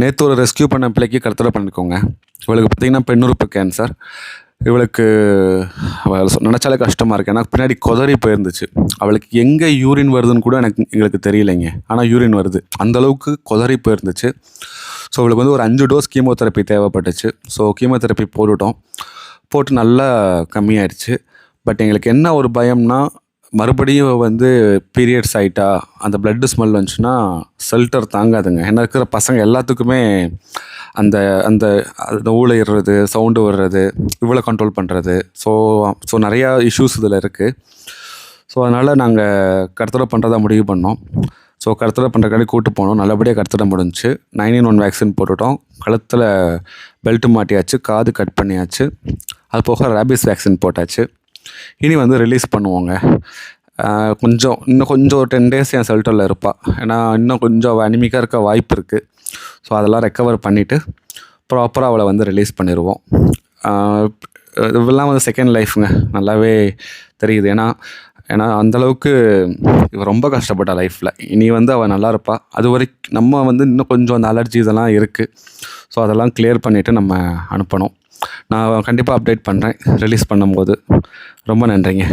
நேற்று ஒரு ரெஸ்க்யூ பண்ண பிள்ளைக்கு கருத்தடை பண்ணிக்கோங்க. இவளுக்கு பார்த்தீங்கன்னா பெண்ணுறுப்பு கேன்சர் இவளுக்கு அவள் கஷ்டமாக இருக்குது ஏன்னா பின்னாடி கொதறி போயிருந்துச்சு. அவளுக்கு எங்கே யூரின் வருதுன்னு கூட எனக்கு எங்களுக்கு தெரியலைங்க. ஆனால் யூரின் வருது. அந்தளவுக்கு கொதறி போயிருந்துச்சு. ஸோ அவளுக்கு வந்து ஒரு அஞ்சு டோஸ் கீமோதெரப்பி தேவைப்பட்டுச்சு. ஸோ கீமோதெரப்பி போட்டுட்டோம். போட்டு நல்லா கம்மியாயிடுச்சு பட் எங்களுக்கு என்ன ஒரு பயம்னா மறுபடியும் வந்து பீரியட்ஸ் ஆகிட்டா அந்த பிளட்டு ஸ்மெல் வந்துச்சுன்னா ஷெல்டர் தாங்காதுங்க. என்ன இருக்கிற பசங்க எல்லாத்துக்குமே அந்த அந்த அந்த ஊழையிடுறது சவுண்டு வர்றது இவ்வளோ கண்ட்ரோல் பண்ணுறது ஸோ ஸோ நிறையா இஷ்யூஸ் இதில் இருக்குது ஸோ அதனால் நாங்கள் கருத்தடை பண்ணுறதா முடிவு பண்ணோம். ஸோ கருத்தடை பண்ணுறக்காண்டி கூட்டு போனோம். நல்லபடியாக கருத்தடை முடிஞ்சுச்சு. நைன் இன் ஒன் வேக்சின் போட்டுவிட்டோம் கழுத்தில் பெல்ட்டு மாட்டியாச்சு காது கட் பண்ணியாச்சு. அது போக ரேபிஸ் வேக்சின் போட்டாச்சு. இனி வந்து ரிலீஸ் பண்ணுவோங்க. கொஞ்சம் இன்னும் கொஞ்சம் ஒரு டென் டேஸ் என் செல்டரில் இருப்பாள் ஏன்னா இன்னும் கொஞ்சம் அனிமிக்காக இருக்க வாய்ப்பு இருக்குது ஸோ அதெல்லாம் ரெக்கவர் பண்ணிவிட்டு ப்ராப்பராக அவளை வந்து ரிலீஸ் பண்ணிடுவோம் ஆஹ் இதெல்லாம் வந்து செகண்ட் லைஃப்ங்க நல்லாவே தெரியுது. ஏன்னா ஏன்னா அந்தளவுக்கு இவள் ரொம்ப கஷ்டப்பட்டா லைஃப்பில் இனி வந்து அவள் நல்லா இருப்பாள் அது வரைக்கும் நம்ம வந்து இன்னும் கொஞ்சம் அந்த அலர்ஜி இதெல்லாம் இருக்குது ஸோ அதெல்லாம் கிளியர் பண்ணிவிட்டு நம்ம அனுப்பணும். நான் கண்டிப்பாக அப்டேட் பண்ணுறேன் ரிலீஸ் பண்ணும்போது. ரொம்ப நன்றிங்க.